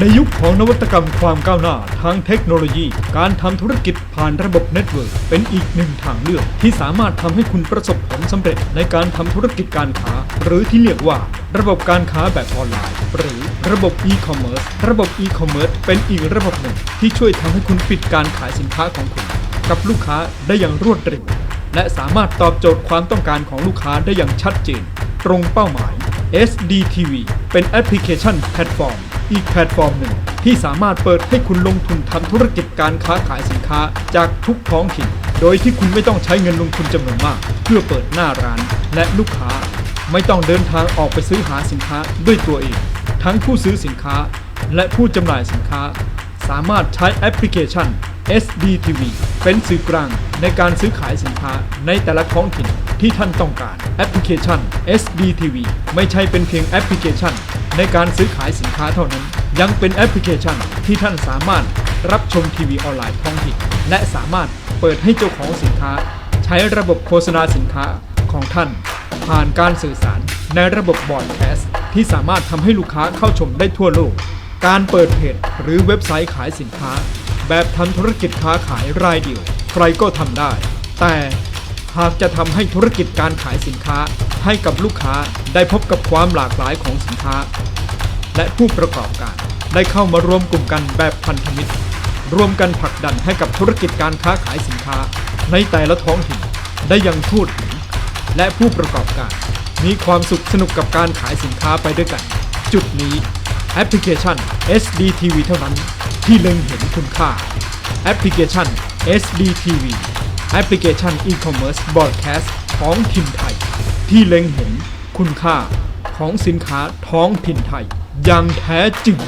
ในยุคของนวัตกรรมความก้าวหน้าทางเทคโนโลยี การทำธุรกิจผ่านระบบเน็ตเวิร์กเป็นอีกหนึ่งทางเลือก ที่สามารถทำให้คุณประสบผลสำเร็จในการทำธุรกิจการค้า หรือที่เรียกว่า ระบบการค้าแบบออนไลน์ หรือระบบอีคอมเมิร์ซระบบอีคอมเมิร์ซเป็นอีกระบบหนึ่ง ที่ช่วยทำให้คุณปิดการขายสินค้าของคุณ กับลูกค้าได้อย่างรวดเร็วและสามารถตอบโจทย์ความต้องการของลูกค้าได้อย่างชัดเจน ตรงเป้าหมาย SDTV เป็นแอปพลิเคชันแพลตฟอร์ม อีกแพลตฟอร์มหนึ่งที่สามารถเปิดให้คุณลงทุนทำธุรกิจการค้าขายสินค้าจากทุกท้องถิ่น โดยที่คุณไม่ต้องใช้เงินลงทุนจำนวนมาก เพื่อเปิดหน้าร้านและลูกค้า ไม่ต้องเดินทางออกไปซื้อหาสินค้าด้วยตัวเอง ทั้งผู้ซื้อสินค้า และผู้จำหน่ายสินค้า สามารถใช้แอปพลิเคชัน SDTV เป็นสื่อกลางในการซื้อขายสินค้าในแต่ละท้องถิ่นที่ท่านต้องการแอปพลิเคชัน SDTV ไม่ใช่เป็นเพียงแอปพลิเคชัน ในการซื้อขายสินค้าเท่านั้น ยังเป็นแอปพลิเคชันที่ท่านสามารถรับชมทีวีออนไลน์ท้องถิ่นและสามารถเปิดให้เจ้าของสินค้า ใช้ระบบโฆษณาสินค้าของท่าน ผ่านการสื่อสารในระบบบอร์ดแคสต์ที่สามารถทำให้ลูกค้าเข้าชมได้ทั่วโลก การเปิดเพจหรือเว็บไซต์ขายสินค้า แบบทำธุรกิจค้าขายรายเดียว ใครก็ทำได้ แต่ หากจะทำให้ธุรกิจการขายสินค้าให้กับลูกค้าได้พบกับความหลากหลายของสินค้า และผู้ประกอบการได้เข้ามารวมกลุ่มกันแบบพันธมิตรรวมกันผลักดันให้กับธุรกิจการค้าขายสินค้า ในแต่ละท้องถิ่นได้อยังทั่วถึง และผู้ประกอบการ มีความสุขสนุกกับการขายสินค้าไปด้วยกัน จุดนี้แอปพลิเคชัน SDTV เท่านั้นที่เล็งเห็นคุณค่าแอปพลิเคชัน SDTV แอปพลิเคชัน e-commerce broadcast ท้องถิ่นไทย ที่เล็งเห็นคุณค่าของสินค้าท้องถิ่นไทยอย่างแท้จริง